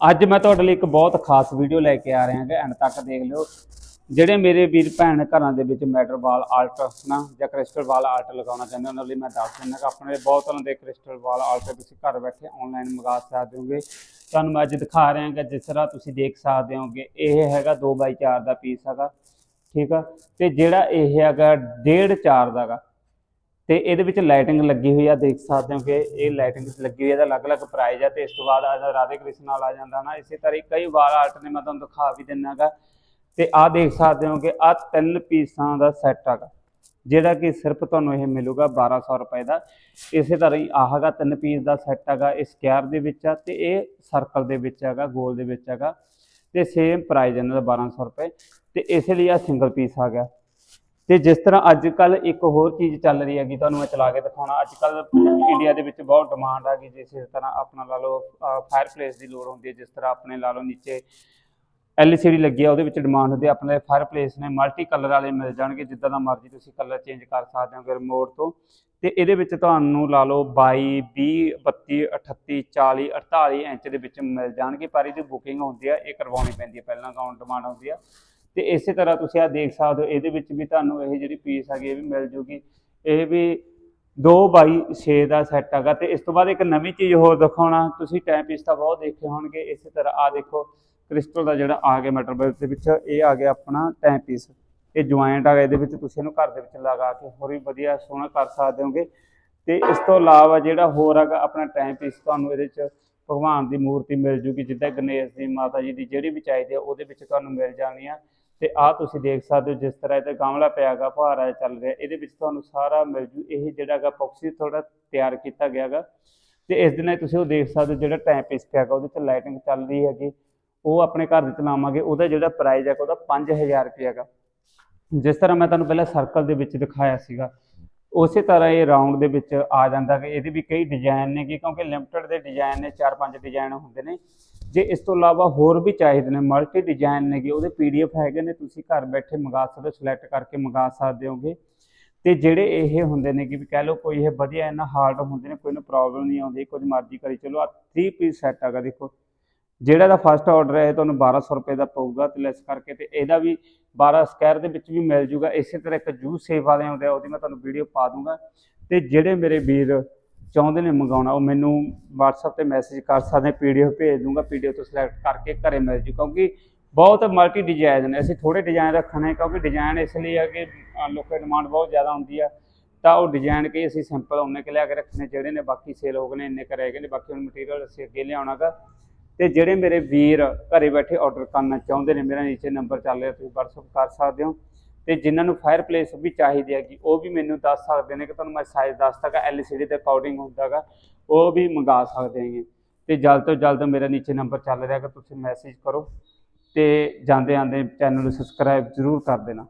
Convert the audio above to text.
ਅੱਜ ਮੈਂ ਤੁਹਾਡੇ ਲਈ ਇੱਕ ਬਹੁਤ ਖਾਸ ਵੀਡੀਓ ਲੈ ਕੇ ਆ ਰਿਹਾ ਹਾਂ ਐਂਡ ਤੱਕ ਦੇਖ ਲਿਓ। ਜਿਹੜੇ ਮੇਰੇ ਵੀਰ ਭੈਣ ਘਰਾਂ ਦੇ ਵਿੱਚ ਮੈਟਰ ਵਾਲ ਆਲਟ ਨਾ ਜਾਂ ਕ੍ਰਿਸਟਲ ਵਾਲ ਆਲਟ ਲਗਾਉਣਾ ਚਾਹੁੰਦੇ ਉਹਨਾਂ ਲਈ ਮੈਂ ਦੱਸ ਦਿੰਦਾ ਕਿ ਆਪਣੇ ਬਹੁਤ ਤਰ੍ਹਾਂ ਦੇ ਕ੍ਰਿਸਟਲ ਵਾਲ ਆਲਟ ਤੁਸੀਂ ਘਰ ਬੈਠੇ ਆਨਲਾਈਨ ਮੰਗਾ ਸਕਦੇ ਹੋਗੇ। ਤੁਹਾਨੂੰ ਮੈਂ ਅੱਜ ਦਿਖਾ ਰਿਹਾ ਹਾਂ ਜਿਸ ਤਰ੍ਹਾਂ ਤੁਸੀਂ ਦੇਖ ਸਕਦੇ ਹੋਗੇ, ਇਹ ਹੈਗਾ 2x4 ਦਾ ਪੀਸ ਹੈਗਾ, ਠੀਕ ਆ? ਤੇ ਜਿਹੜਾ ਇਹ ਹੈਗਾ 1.5 4 ਦਾ ਹੈਗਾ। ਤੇ ਇਹਦੇ ਵਿੱਚ ਲਾਈਟਿੰਗ ਲੱਗੀ ਹੋਈ ਆ, ਦੇਖ ਸਕਦੇ ਹੋ ਕਿ ਇਹ ਲਾਈਟਿੰਗ ਲੱਗੀ ਹੋਈ ਆ, ਇਹਦਾ ਅਲੱਗ-ਅਲੱਗ ਪ੍ਰਾਈਜ਼ ਆ ਤੇ ਇਸ ਤੋਂ ਬਾਅਦ ਆ ਰਾਧੇ ਕ੍ਰਿਸ਼ਨ ਨਾਲ ਆ ਜਾਂਦਾ ਨਾ, ਇਸੇ ਤਰ੍ਹਾਂ ਹੀ ਕਈ ਵਾਰ ਆਰਟ ਨੇ ਮੈਂ ਤੁਹਾਨੂੰ ਦਿਖਾ ਵੀ ਦਿੰਨਾਗਾ ਤੇ ਆਹ ਦੇਖ ਸਕਦੇ ਹੋ ਕਿ ਆਹ ਤਿੰਨ ਪੀਸਾਂ ਦਾ ਸੈੱਟ ਹੈਗਾ, ਜਿਹੜਾ ਕਿ ਸਿਰਫ ਤੁਹਾਨੂੰ ਇਹ ਮਿਲੂਗਾ 1200 ਰੁਪਏ ਦਾ। ਇਸੇ ਤਰ੍ਹਾਂ ਹੀ ਆਹ ਹੈਗਾ ਤਿੰਨ ਪੀਸ ਦਾ ਸੈੱਟ ਹੈਗਾ, ਇਹ ਸਕੁਅਰ ਦੇ ਵਿੱਚ ਆ ਤੇ ਇਹ ਸਰਕਲ ਦੇ ਵਿੱਚ ਹੈਗਾ, ਗੋਲ ਦੇ ਵਿੱਚ ਹੈਗਾ। ਤੇ ਸੇਮ ਪ੍ਰਾਈਸ ਇਹਨਾਂ ਦਾ 1200 ਰੁਪਏ। ਤੇ ਇਸੇ ਲਈ ਆ ਸਿੰਗਲ ਪੀਸ ਆ ਗਿਆ। ਤੇ ਜਿਸ ਤਰ੍ਹਾਂ ਅੱਜ ਕੱਲ ਇੱਕ ਹੋਰ ਚੀਜ਼ ਚੱਲ ਰਹੀ ਹੈਗੀ, ਤੁਹਾਨੂੰ ਮੈਂ ਚਲਾ ਕੇ ਦਿਖਾਉਣਾ। ਅੱਜ ਕੱਲ ਇੰਡੀਆ ਦੇ ਵਿੱਚ ਬਹੁਤ ਡਿਮਾਂਡ ਆ ਗਈ, ਜਿਸ ਤਰ੍ਹਾਂ ਆਪਣਾ ਲਾ ਲਓ ਫਾਇਰ ਪਲੇਸ ਦੀ ਲੋੜ ਹੁੰਦੀ ਹੈ, ਜਿਸ ਤਰ੍ਹਾਂ ਆਪਣੇ ਲਾ ਲਓ ਨੀਚੇ ਐਲਸੀਡੀ ਲੱਗੀ ਆ, ਉਹਦੇ ਵਿੱਚ ਡਿਮਾਂਡ ਹੁੰਦੀ ਹੈ। ਆਪਣੇ ਫਾਇਰ ਪਲੇਸ ਨੇ ਮਲਟੀ ਕਲਰ ਵਾਲੇ ਮਿਲ ਜਾਣਗੇ, ਜਿੱਦਾਂ ਦਾ ਮਰਜ਼ੀ ਤੁਸੀਂ ਕਲਰ ਚੇਂਜ ਕਰ ਸਕਦੇ ਹੋ ਰਿਮੋਟ ਤੋਂ। ਤੇ ਇਹਦੇ ਵਿੱਚ ਤੁਹਾਨੂੰ ਲਾ ਲਓ 22 20 32 38 40 48 ਇੰਚ ਦੇ ਵਿੱਚ ਮਿਲ ਜਾਣਗੇ, ਪਰ ਇਹਦੀ ਬੁਕਿੰਗ ਹੁੰਦੀ ਆ, ਇਹ ਕਰਵਾਉਣੀ ਪੈਂਦੀ ਹੈ ਪਹਿਲਾਂ ਅਕਾਊਂਟ ਡਿਮਾਂਡ ਹੁੰਦੀ ਆ। ਤੇ ਇਸੇ ਤਰ੍ਹਾਂ ਤੁਸੀਂ ਆ ਦੇਖ ਸਕਦੇ ਹੋ, ਇਹਦੇ ਵਿੱਚ ਵੀ ਤੁਹਾਨੂੰ ਇਹ ਜਿਹੜੀ ਪੀਸ ਹੈਗੀ, ਇਹ ਵੀ ਮਿਲ ਜੂਗੀ। ਇਹ ਵੀ 2 ਬਾਈ 6 ਦਾ ਸੈੱਟ ਹੈਗਾ ਤੇ ਇਸ ਤੋਂ ਬਾਅਦ ਇੱਕ ਨਵੀਂ ਚੀਜ਼ ਹੋਰ ਦਿਖਾਉਣਾ। ਤੁਸੀਂ ਟਾਈਮ ਪੀਸ ਤਾਂ ਬਹੁਤ ਦੇਖੇ ਹੋਣਗੇ, ਇਸੇ ਤਰ੍ਹਾਂ ਆ ਦੇਖੋ ਕ੍ਰਿਸਟਲ ਦਾ ਜਿਹੜਾ ਆ ਗਿਆ ਮੈਟਲ ਦੇ ਵਿੱਚ, ਇਹ ਆ ਗਿਆ ਆਪਣਾ ਟਾਈਮ ਪੀਸ ਇਹ ਜੁਆਇੰਟ ਆ ਗਿਆ ਇਹਦੇ ਵਿੱਚ ਤੁਸੀਂ ਇਹਨੂੰ ਘਰ ਦੇ ਵਿੱਚ ਲਗਾ ਕੇ ਹੋਰ ਵੀ ਵਧੀਆ ਸੋਹਣਾ ਕਰ ਸਕਦੇ ਹੋਗੇ। ਤੇ ਇਸ ਤੋਂ ਇਲਾਵਾ ਜਿਹੜਾ ਹੋਰ ਹੈਗਾ ਆਪਣਾ ਟਾਈਮ ਪੀਸ ਤੁਹਾਨੂੰ ਇਹਦੇ ਵਿੱਚ ਭਗਵਾਨ ਦੀ ਮੂਰਤੀ ਮਿਲ ਜੂਗੀ, ਜਿੱਦਾਂ ਗਣੇਸ਼ ਦੀ ਮਾਤਾ ਜੀ ਦੀ ਜਿਹੜੀ ਵੀ ਚਾਹੀਦੀ ਆ, ਉਹਦੇ ਵਿੱਚ ਤੁਹਾਨੂੰ ਮਿਲ ਜਾਣੀ ਆ ਤੇ ਆਹ ਤੁਸੀਂ ਦੇਖ ਸਕਦੇ ਹੋ, ਜਿਸ ਤਰ੍ਹਾਂ ਇਹਦਾ ਗਮਲਾ ਪਿਆ ਗਾ ਫੁਹਾਰਾ ਚੱਲ ਰਿਹਾ। ਇਹਦੇ ਵਿੱਚ ਤੁਹਾਨੂੰ ਸਾਰਾ ਮਿਲ ਜੂ। ਇਹ ਜਿਹੜਾ ਹੈਗਾ ਪੌਕਸੀ ਥੋੜਾ ਤਿਆਰ ਕੀਤਾ ਗਿਆ ਹੈਗਾ। ਤੇ ਇਸ ਦਿਨ ਤੁਸੀਂ ਉਹ ਦੇਖ ਸਕਦੇ ਹੋ, ਜਿਹੜਾ ਟਾਈਮ ਪੀਸ ਪਿਆ ਗਾ ਉਹਦੇ ਤੇ ਲਾਈਟਿੰਗ ਚੱਲ ਰਹੀ ਹੈਗੀ। ਉਹ ਆਪਣੇ ਘਰ ਦੇ ਚਲਾਵਾਂਗੇ ਉਹਦਾ ਜਿਹੜਾ ਪ੍ਰਾਈਜ਼ ਹੈਗਾ, ਉਹਦਾ 5000 ਰੁਪਏ ਹੈਗਾ। ਜਿਸ ਤਰ੍ਹਾਂ ਮੈਂ ਤੁਹਾਨੂੰ ਪਹਿਲਾਂ ਸਰਕਲ ਦੇ ਵਿੱਚ ਦਿਖਾਇਆ ਸੀਗਾ ਉਸੇ ਤਰ੍ਹਾਂ ਇਹ ਰਾਉਂਡ ਦੇ ਵਿੱਚ ਆ ਜਾਂਦਾ ਕਿ ਇਹਦੇ ਵੀ ਕਈ ਡਿਜ਼ਾਈਨ ਨੇ ਕਿਉਂਕਿ ਲਿਮਟਿਡ ਦੇ ਡਿਜ਼ਾਈਨ ਨੇ 4-5 ਡਿਜ਼ਾਈਨ ਹੁੰਦੇ ਨੇ। ਜੇ ਇਸ ਤੋਂ ਇਲਾਵਾ ਹੋਰ ਵੀ ਚਾਹੀਦੇ ਨੇ ਮਲਟੀ ਡਿਜ਼ਾਈਨ ਨੇਗੇ ਉਹਦੇ ਪੀਡੀਐਫ ਹੈਗੇ ਨੇ, ਤੁਸੀਂ ਘਰ ਬੈਠੇ ਮੰਗਾ ਸਕਦੇ ਹੋ ਸਿਲੈਕਟ ਕਰਕੇ ਮੰਗਾ ਸਕਦੇ ਹੋਗੇ। ਤੇ ਜਿਹੜੇ ਇਹ ਹੁੰਦੇ ਨੇ ਕਿ ਵੀ ਕਹਿ ਲਓ ਕੋਈ ਇਹ ਵਧੀਆ ਇਹਨਾਂ ਹਾਰਡ ਹੁੰਦੇ ਨੇ, ਕੋਈ ਨੂੰ ਪ੍ਰੋਬਲਮ ਨਹੀਂ ਆਉਂਦੀ, ਕੁਝ ਮਰਜ਼ੀ ਕਰੀ, ਚਲੋ ਆ 3 ਪੀਸ ਸੈੱਟ ਹੈਗਾ ਦੇਖੋ ਜਿਹੜਾ ਦਾ ਫਸਟ ਆਰਡਰ ਹੈ, ਇਹ ਤੁਹਾਨੂੰ 1200 ਰੁਪਏ ਦਾ ਪਊਗਾ ਤੇ ਲੈਸ ਕਰਕੇ ਤੇ ਇਹਦਾ ਵੀ 12 ਸਕੁਅਰ ਦੇ ਵਿੱਚ ਵੀ ਮਿਲ ਜੂਗਾ। ਇਸੇ ਤਰ੍ਹਾਂ ਇੱਕ ਜੂਸ ਸੇਵ ਵਾਲੇ ਆਉਂਦੇ ਆ ਉਹਦੀ ਮੈਂ ਤੁਹਾਨੂੰ ਵੀਡੀਓ ਪਾ ਦੂੰਗਾ। ਤੇ ਜਿਹੜੇ ਮੇਰੇ ਵੀਰ ਚਾਹੁੰਦੇ ਨੇ ਮੰਗਾਉਣਾ, ਉਹ ਮੈਨੂੰ WhatsApp ਤੇ ਮੈਸੇਜ ਕਰ ਸਕਦੇ ਪੀਡੀਐਫ ਭੇਜ ਦੂੰਗਾ। ਪੀਡੀਐਫ ਤੋਂ ਸਿਲੈਕਟ ਕਰਕੇ ਘਰੇ ਮਿਲ ਜੂ, ਕਿਉਂਕਿ ਬਹੁਤ ਮਲਟੀ ਡਿਜ਼ਾਈਨ ਨੇ। ਅਸੀਂ ਥੋੜੇ ਡਿਜ਼ਾਈਨ ਰੱਖਣੇ, ਕਿਉਂਕਿ ਡਿਜ਼ਾਈਨ ਇਸ ਲਈ ਆ ਕਿ ਲੋਕਾਂ ਦੀ ਡਿਮਾਂਡ ਬਹੁਤ ਜ਼ਿਆਦਾ ਹੁੰਦੀ ਆ। ਤਾਂ ਉਹ ਡਿਜ਼ਾਈਨ ਕਈ ਅਸੀਂ ਸਿੰਪਲ ਉਹਨੇ ਕਿ ਲਿਆ ਕੇ ਰੱਖਣੇ, ਜਿਹੜੇ ਨੇ ਬਾਕੀ ਸੇਲ ਹੋ ਗਏ ਨੇ, ਇੰਨੇ ਕਰ ਗਏ ਨੇ, ਬਾਕੀ ਹੁਣ ਮਟੀਰੀਅਲ ਅਸੀਂ ਅੱਗੇ ਲਿਆਉਣਾਗਾ। ਤੇ ਜਿਹੜੇ ਮੇਰੇ ਵੀਰ ਘਰੇ ਬੈਠੇ ਆਰਡਰ ਕਰਨਾ ਚਾਹੁੰਦੇ ਨੇ, ਮੇਰਾ ਨੀਚੇ ਨੰਬਰ ਚੱਲ ਰਿਹਾ, ਤੁਸੀਂ WhatsApp ਕਰ ਸਕਦੇ ਹੋ। ਤੇ ਜਿਨ੍ਹਾਂ ਨੂੰ ਫਾਇਰ ਪਲੇਸ ਵੀ ਚਾਹੀਦੀ ਹੈਗੀ, ਉਹ ਵੀ ਮੈਨੂੰ ਦੱਸ ਸਕਦੇ ਨੇ ਕਿ ਤੁਹਾਨੂੰ ਮੈਂ ਸਾਈਜ਼ ਦੱਸ ਤੱਕ LCD ਦੇ ਅਕੋਰਡਿੰਗ ਹੁੰਦਾਗਾ ਉਹ ਵੀ ਮੰਗਾ ਸਕਦੇ ਹੈਗੇ। ਤੇ ਜਲਦ ਤੋਂ ਜਲਦ ਮੇਰਾ ਨੀਚੇ ਨੰਬਰ ਚੱਲ ਰਿਹਾ ਕਿ ਤੁਸੀਂ ਮੈਸੇਜ ਕਰੋ। ਤੇ ਜਾਂਦੇ ਆਂਦੇ ਚੈਨਲ ਨੂੰ ਸਬਸਕ੍ਰਾਈਬ ਜ਼ਰੂਰ ਕਰ ਦੇਣਾ।